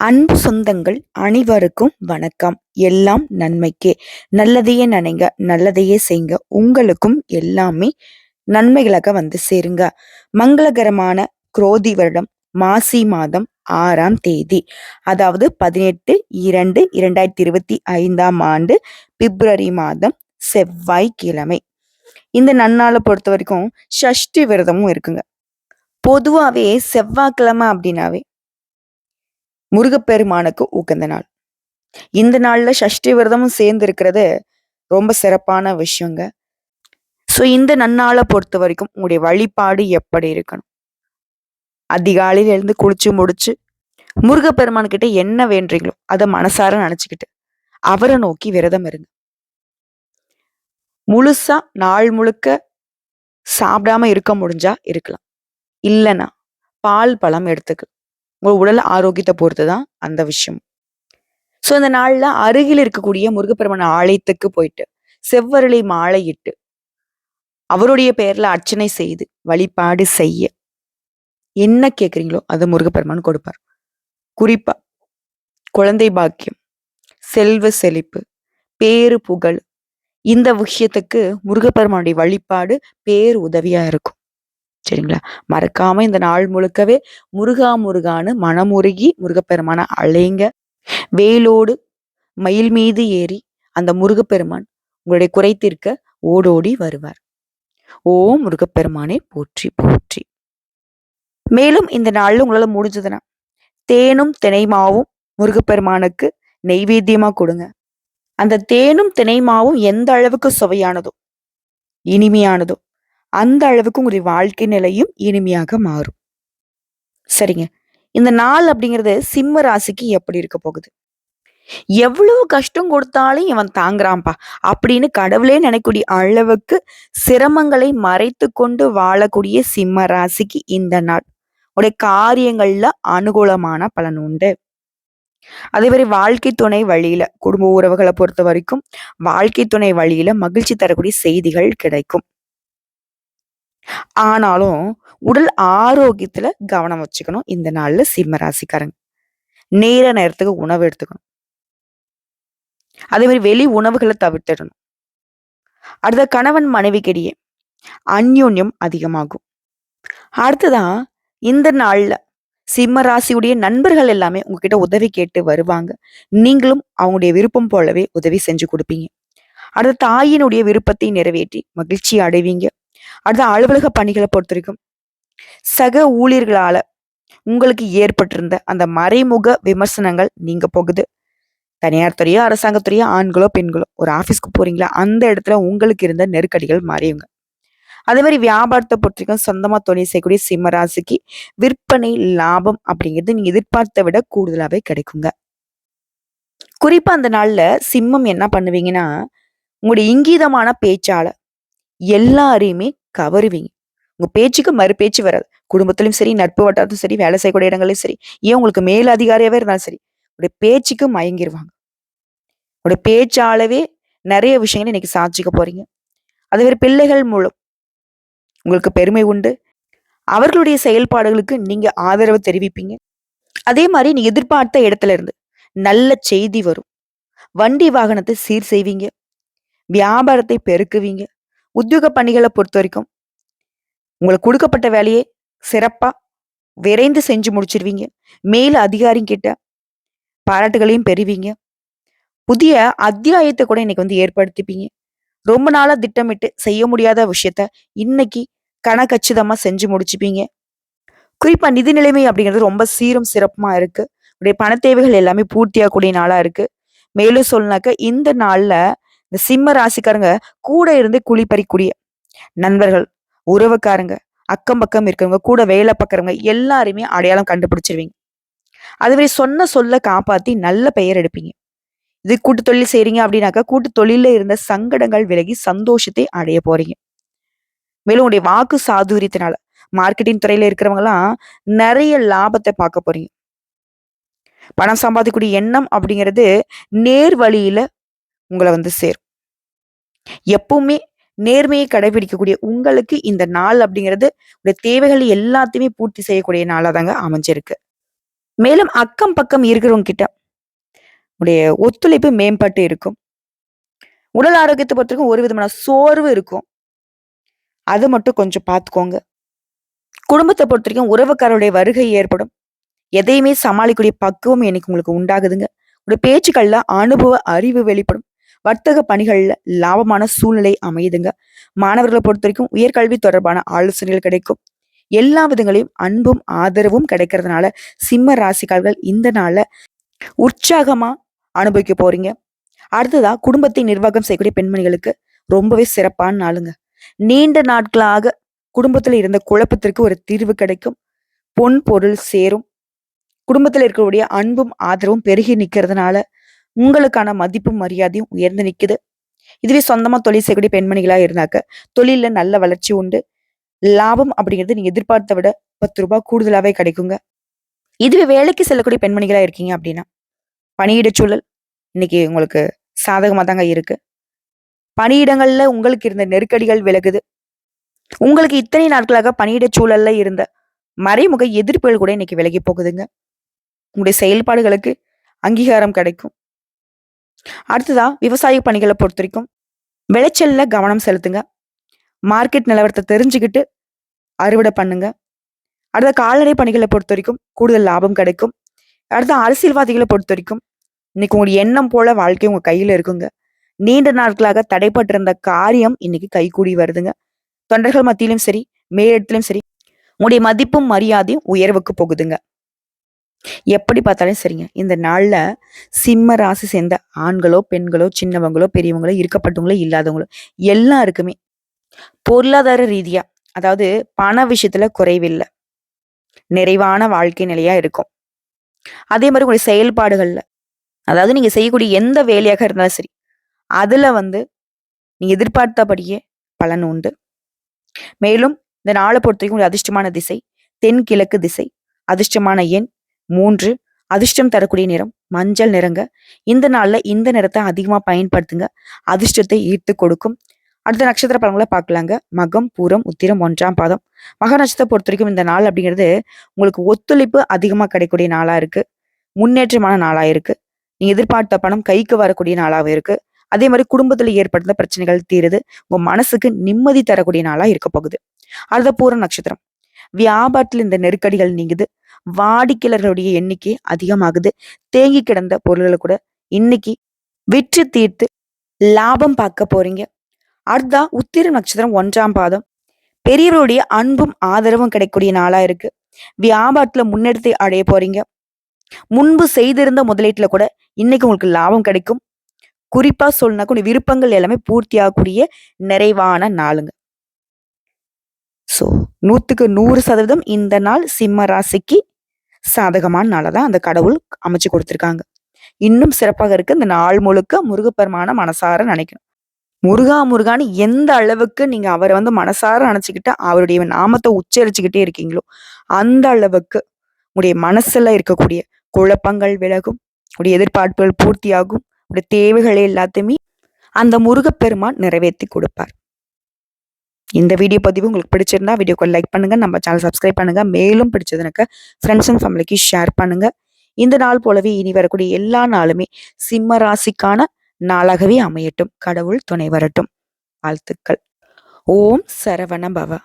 அன்பு சொந்தங்கள் அனைவருக்கும் வணக்கம். எல்லாம் நன்மைக்கே. நல்லதையே நினைங்க நல்லதையே செய்யுங்க உங்களுக்கும் எல்லாமே நன்மைகளாக வந்து சேருங்க. மங்களகரமான குரோதி வருடம் மாசி மாதம் ஆறாம் தேதி. அதாவது பதினெட்டு இரண்டு இரண்டாயிரத்தி இருபத்தி ஐந்தாம் ஆண்டு பிப்ரவரி மாதம் செவ்வாய்க்கிழமை. இந்த நன்னாளை பொறுத்த வரைக்கும் சஷ்டி விரதமும் இருக்குங்க. பொதுவாகவே செவ்வாய்க்கிழமை அப்படின்னாவே முருகப்பெருமானுக்கு உகந்த நாள். இந்த நாள்ல சஷ்டி விரதமும் சேர்ந்து இருக்கிறது ரொம்ப சிறப்பான விஷயங்க. ஸோ இந்த நன்னாளை பொறுத்த வரைக்கும் உங்களுடைய வழிபாடு எப்படி இருக்கணும்? அதிகாலையில இருந்து குளிச்சு முடிச்சு முருகப்பெருமான் கிட்ட என்ன வேண்டீங்களோ அதை மனசார நினைச்சுக்கிட்டு அவரை நோக்கி விரதம் இருங்க. முழுசா நாள் முழுக்க சாப்பிடாம இருக்க முடிஞ்சா இருக்கலாம். இல்லைன்னா பால் பழம் எடுத்துக்கலாம். உங்கள் உடல் ஆரோக்கியத்தை பொறுத்து தான் அந்த விஷயம். ஸோ அந்த நாளில் அருகில் இருக்கக்கூடிய முருகப்பெருமான ஆலயத்துக்கு போயிட்டு செவ்வரளி மாலையிட்டு அவருடைய பெயர்ல அர்ச்சனை செய்து வழிபாடு செய்ய என்ன கேட்குறீங்களோ அதை முருகப்பெருமான் கொடுப்பார். குறிப்பா குழந்தை பாக்கியம் செல்வ செழிப்பு பேரு புகழ் இந்த விஷயத்துக்கு முருகப்பெருமானுடைய வழிபாடு பேர் உதவியா இருக்கும். சரிங்களா? மறக்காம இந்த நாள் முழுக்கவே முருகா முருகான்னு மனமுருகி முருகப்பெருமான அலைங்க வேலோடு மயில் மீது ஏறி அந்த முருகப்பெருமான் உங்களுடைய குறை தீர்க்க ஓடோடி வருவார். ஓ முருகப்பெருமானே போற்றி போற்றி. மேலும் இந்த நாள் உங்களால் முடிஞ்சதுன்னா தேனும் தினைமாவும் முருகப்பெருமானுக்கு நெய்வேத்தியமா கொடுங்க. அந்த தேனும் தினைமாவும் எந்த அளவுக்கு சுவையானதோ இனிமையானதோ அந்த அளவுக்கு உங்களுடைய வாழ்க்கை நிலையும் இனிமையாக மாறும். சரிங்க. இந்த நாள் அப்படிங்கிறது சிம்ம ராசிக்கு எப்படி இருக்க போகுது? எவ்வளவு கஷ்டம் கொடுத்தாலும் இவன் தாங்குறான்பா அப்படின்னு கடவுளே நினைக்கூடிய அளவுக்கு சிரமங்களை மறைத்து கொண்டு வாழக்கூடிய சிம்ம ராசிக்கு இந்த நாள். உடைய காரியங்கள்ல அனுகூலமான பலன் உண்டு. அதே மாதிரி வாழ்க்கை துணை வழியில குடும்ப உறவுகளை பொறுத்த வரைக்கும் வாழ்க்கை துணை வழியில மகிழ்ச்சி தரக்கூடிய செய்திகள் கிடைக்கும். ஆனாலும் உடல் ஆரோக்கியத்துல கவனம் வச்சுக்கணும். இந்த நாள்ல சிம்ம ராசிக்காரங்க. நேர நேரத்துக்கு உணவு எடுத்துக்கணும். அதே மாதிரி வெளி உணவுகளை தவிர்த்திடணும். அடுத்த கணவன் மனைவிக்கிடையே அந்யோன்யம் அதிகமாகும். அடுத்ததான் இந்த நாள்ல சிம்ம ராசியுடைய நண்பர்கள் எல்லாமே உங்ககிட்ட உதவி கேட்டு வருவாங்க. நீங்களும் அவங்களுடைய விருப்பம் போலவே உதவி செஞ்சு கொடுப்பீங்க. அடுத்த தாயினுடைய விருப்பத்தை நிறைவேற்றி மகிழ்ச்சி அடைவீங்க. அடுத்த அலுவலக பணிகளை பொறுத்த வரைக்கும் சக ஊழியர்களால உங்களுக்கு ஏற்பட்டிருந்த அந்த மறைமுக விமர்சனங்கள் நீங்க போகுது. தனியார் துறையோ அரசாங்கத்துறையோ ஆண்களோ பெண்களோ ஒரு ஆஃபீஸ்க்கு போறீங்களா? அந்த இடத்துல உங்களுக்கு இருந்த நெருக்கடிகள் மாறியுங்க அதே மாதிரி வியாபாரத்தை பொறுத்திருக்கும் சொந்தமாக தொழில் செய்யக்கூடிய சிம்ம ராசிக்கு விற்பனை லாபம் அப்படிங்கிறது நீங்கள் எதிர்பார்த்த விட கூடுதலாகவே கிடைக்குங்க. குறிப்பாக அந்த நாளில் சிம்மம் என்ன பண்ணுவீங்கன்னா உங்களுடைய இங்கீதமான பேச்சால எல்லாரையுமே கவருவீங்க. உங்க பேச்சுக்கு மறு பேச்சு வராது. குடும்பத்திலும் சரி நட்பு வட்டாரத்தும் சரி வேலை செய்யக்கூடிய இடங்களையும் சரி ஏன் உங்களுக்கு மேல் அதிகாரியாவே இருந்தாலும் சரி உடைய பேச்சுக்கு மயங்கிடுவாங்க உடைய பேச்சாலவே நிறைய விஷயங்கள் இன்னைக்கு சாட்சிக்க போறீங்க. அது வேறு பிள்ளைகள் மூலம். உங்களுக்கு பெருமை உண்டு. அவர்களுடைய செயல்பாடுகளுக்கு நீங்க ஆதரவு தெரிவிப்பீங்க. அதே மாதிரி நீ எதிர்பார்த்த இடத்துல இருந்து நல்ல செய்தி வரும். வண்டி வாகனத்தை சீர் செய்வீங்க. வியாபாரத்தை பெருக்குவீங்க. உத்தியோக பணிகளை பொறுத்த வரைக்கும் உங்களுக்கு கொடுக்கப்பட்ட வேலையை சிறப்பாக விரைந்து செஞ்சு முடிச்சிருவீங்க. மேல் அதிகாரி கிட்ட பாராட்டுகளையும் பெறுவீங்க. புதிய அத்தியாயத்தை கூட இன்னைக்கு வந்து ஏற்படுத்திப்பீங்க. ரொம்ப நாளாக திட்டமிட்டு செய்ய முடியாத விஷயத்த இன்னைக்கு கணக்கச்சிதமாக செஞ்சு முடிச்சுப்பீங்க. குறிப்பாக நிதி நிலைமை அப்படிங்கிறது ரொம்ப சீரும் சிறப்புமா இருக்குது உடைய பண தேவைகள் எல்லாமே பூர்த்தியாகக்கூடிய நாளாக இருக்குது மேலும் சொல்லினாக்க இந்த நாளில் இந்த சிம்ம ராசிக்காரங்க கூட இருந்து குழி பறிக்கூடிய நண்பர்கள் உறவுக்காரங்க அக்கம் பக்கம் இருக்கிறவங்க கூட வேலை பார்க்குறவங்க எல்லாருமே அடையாளம் கண்டுபிடிச்சிருவீங்க. அதுவே சொன்ன சொல்ல காப்பாத்தி நல்ல பெயர் எடுப்பீங்க. இது கூட்டு தொழில் செய்றீங்க அப்படின்னாக்கா கூட்டு தொழில இருந்த சங்கடங்கள் விலகி சந்தோஷத்தை அடைய போறீங்க. மேலும் உடைய வாக்கு சாதுரியத்தினால மார்க்கெட்டிங் துறையில இருக்கிறவங்கலாம் நிறைய லாபத்தை பார்க்க போறீங்க. பணம் சம்பாதிக்கக்கூடிய எண்ணம் அப்படிங்கிறது நேர் வழியில உங்களை வந்து சேரும். எப்பவுமே நேர்மையை கடைபிடிக்கக்கூடிய உங்களுக்கு இந்த நாள் அப்படிங்கிறது உடைய தேவைகள் எல்லாத்தையுமே பூர்த்தி செய்யக்கூடிய நாளாக தாங்க அமைஞ்சிருக்கு. மேலும் அக்கம் பக்கம் இருக்கிறவங்க கிட்ட உடைய ஒத்துழைப்பு மேம்பட்டு இருக்கும். உடல் ஆரோக்கியத்தை பொறுத்தவரைக்கும் ஒரு விதமான சோர்வு இருக்கும். அது மட்டும் கொஞ்சம் பார்த்துக்கோங்க குடும்பத்தை பொறுத்த வரைக்கும் உறவுக்காரருடைய வருகை ஏற்படும். எதையுமே சமாளிக்கக்கூடிய பக்குவம் எனக்கு உங்களுக்கு உண்டாகுதுங்க. உடைய பேச்சுக்கள்ல அனுபவ அறிவு வெளிப்படும். வர்த்தக பணிகள்ல லாபமான சூழ்நிலை அமையுதுங்க. மாணவர்களை பொறுத்த வரைக்கும் உயர்கல்வி தொடர்பான ஆலோசனைகள் கிடைக்கும். எல்லா விதங்களையும் அன்பும் ஆதரவும் கிடைக்கிறதுனால சிம்ம ராசிக்கால்கள் இந்த நாள்ல உற்சாகமா அனுபவிக்க போறீங்க. அடுத்ததா குடும்பத்தை நிர்வாகம் செய்யக்கூடிய பெண்மணிகளுக்கு ரொம்பவே சிறப்பான நாளுங்க. நீண்ட நாட்களாக குடும்பத்துல இருந்த குழப்பத்திற்கு ஒரு தீர்வு கிடைக்கும். பொன் பொருள் சேரும். குடும்பத்தில் இருக்கக்கூடிய அன்பும் ஆதரவும் பெருகி நிற்கிறதுனால உங்களுக்கான மதிப்பும் மரியாதையும் உயர்ந்து நிற்குது இதுவே சொந்தமா தொழில் செய்யக்கூடிய பெண்மணிகளா இருந்தாக்க தொழிலில் நல்ல வளர்ச்சி உண்டு. லாபம் அப்படிங்கிறது நீங்க எதிர்பார்த்த விட பத்து ரூபாய் கூடுதலாவே கிடைக்குங்க. இதுவே வேலைக்கு செல்லக்கூடிய பெண்மணிகளா இருக்கீங்க அப்படின்னா பணியிட சூழல் இன்னைக்கு உங்களுக்கு சாதகமாக தாங்க இருக்கு. பணியிடங்கள்ல உங்களுக்கு இருந்த நெருக்கடிகள் விலகுது. உங்களுக்கு இத்தனை நாட்களாக பணியிட சூழல்ல இருந்த மறைமுக எதிர்ப்புகள் கூட இன்னைக்கு விலகி போகுதுங்க. உங்களுடைய செயல்பாடுகளுக்கு அங்கீகாரம் கிடைக்கும். அடுத்ததா விவசாய பணிகளை பொறுத்த வரைக்கும் விளைச்சல்ல கவனம் செலுத்துங்க. மார்க்கெட் நிலவரத்தை தெரிஞ்சுக்கிட்டு அறுவடை பண்ணுங்க. அடுத்த கால்நடை பணிகளை பொறுத்த வரைக்கும் கூடுதல் லாபம் கிடைக்கும். அடுத்த அரசியல்வாதிகளை பொறுத்த வரைக்கும் இன்னைக்கு உங்களுடைய எண்ணம் போல வாழ்க்கை உங்க கையில இருக்குங்க. நீண்ட நாட்களாக தடைப்பட்டிருந்த காரியம் இன்னைக்கு கைகூடி வருதுங்க. தொண்டர்கள் மத்தியிலும் சரி மேலிடத்திலும் சரி உங்களுடைய மதிப்பும் மரியாதையும் உயர்வுக்கு போகுதுங்க. எப்படி பார்த்தாலும் சரிங்க. இந்த நாளில் சிம்ம ராசி சேர்ந்த ஆண்களோ பெண்களோ சின்னவங்களோ பெரியவங்களோ இருக்கப்பட்டவங்களோ இல்லாதவங்களோ எல்லாருக்குமே பொருளாதார ரீதியா அதாவது பண விஷயத்துல குறைவில்லை. நிறைவான வாழ்க்கை நிலையா இருக்கும். அதே மாதிரி உங்களுடைய செயல்பாடுகள்ல அதாவது நீங்க செய்யக்கூடிய எந்த வேலையாக இருந்தாலும் சரி அதுல வந்து நீங்க எதிர்பார்த்தபடியே பலன் உண்டு. மேலும் இந்த நாளை பொறுத்த வரைக்கும் அதிர்ஷ்டமான திசை தென்கிழக்கு திசை அதிர்ஷ்டமான எண் மூன்று அதிர்ஷ்டம் தரக்கூடிய நிறம் மஞ்சள் நிறங்க. இந்த நாள்ல இந்த நிறத்தை அதிகமா பயன்படுத்துங்க. அதிர்ஷ்டத்தை ஈர்த்து கொடுக்கும். அடுத்த நட்சத்திர பலன்களை பார்க்கலாங்க. மகம் பூரம் உத்திரம் ஒன்றாம் பாதம். மக நட்சத்திரத்தை பொறுத்த வரைக்கும் இந்த நாள் அப்படிங்கிறது உங்களுக்கு ஒத்துழைப்பு அதிகமாக கிடைக்கக்கூடிய நாளாக இருக்கு. முன்னேற்றமான நாளா இருக்கு. நீ எதிர்பார்த்த பணம் கைக்கு வரக்கூடிய நாளாகவும் இருக்கு. அதே மாதிரி குடும்பத்தில் ஏற்படுத்த பிரச்சனைகள் தீருது. உங்க மனசுக்கு நிம்மதி தரக்கூடிய நாளாக இருக்க போகுது. அடுத்த பூர நட்சத்திரம். வியாபாரத்தில் இந்த நெருக்கடிகள் நீங்குது. வாடிக்கையாளர்களுடைய எண்ணிக்கை அதிகமாகுது. தேங்கி கிடந்த பொருள்களை கூட இன்னைக்கு விற்று தீர்த்து லாபம் பார்க்க போறீங்க. அடுத்தா உத்திர நட்சத்திரம் ஒன்றாம் பாதம். பெரியவருடைய அன்பும் ஆதரவும் கிடைக்கக்கூடிய நாளா இருக்கு. வியாபாரத்துல முன்னெடுத்து அடைய போறீங்க. முன்பு செய்திருந்த முதலீட்டுல கூட இன்னைக்கு உங்களுக்கு லாபம் கிடைக்கும். குறிப்பா சொல்லணும்னா கூட விருப்பங்கள் எல்லாமே பூர்த்தியாகக்கூடிய நிறைவான நாளுங்க. ஸோ நூற்றுக்கு நூறு சதவீதம் இந்த நாள் சிம்ம ராசிக்கு சாதகமான நாளை தான் அந்த கடவுள் அமைச்சு கொடுத்துருக்காங்க. இன்னும் சிறப்பாக இருக்கு இந்த நாள் முழுக்க முருகப்பெருமான மனசார நினைக்கணும். முருகா முருகான்னு எந்த அளவுக்கு நீங்க அவரை வந்து மனசார நினைச்சுக்கிட்டு அவருடைய நாமத்தை உச்சரிச்சுக்கிட்டே இருக்கீங்களோ அந்த அளவுக்கு உடைய மனசுல இருக்கக்கூடிய குழப்பங்கள் விலகும் உடைய எதிர்பார்ப்புகள் பூர்த்தியாகும் உடைய தேவைகளை எல்லாத்தையுமே அந்த முருகப்பெருமான் நிறைவேற்றி கொடுப்பார். இந்த வீடியோ பதிவு உங்களுக்கு பிடிச்சிருந்தா வீடியோக்கு லைக் பண்ணுங்கள் நம்ம சேனல் சப்ஸ்கிரைப் பண்ணுங்க. மேலும் பிடிச்சதுனாக்க ஃப்ரெண்ட்ஸ் அண்ட் ஃபேமிலிக்கு ஷேர் பண்ணுங்கள் இந்த நாள் போலவே இனி வரக்கூடிய எல்லா நாளுமே சிம்ம ராசிக்கான நாளாகவே அமையட்டும். கடவுள் துணை வரட்டும். வாழ்த்துக்கள். ஓம் சரவண பவ.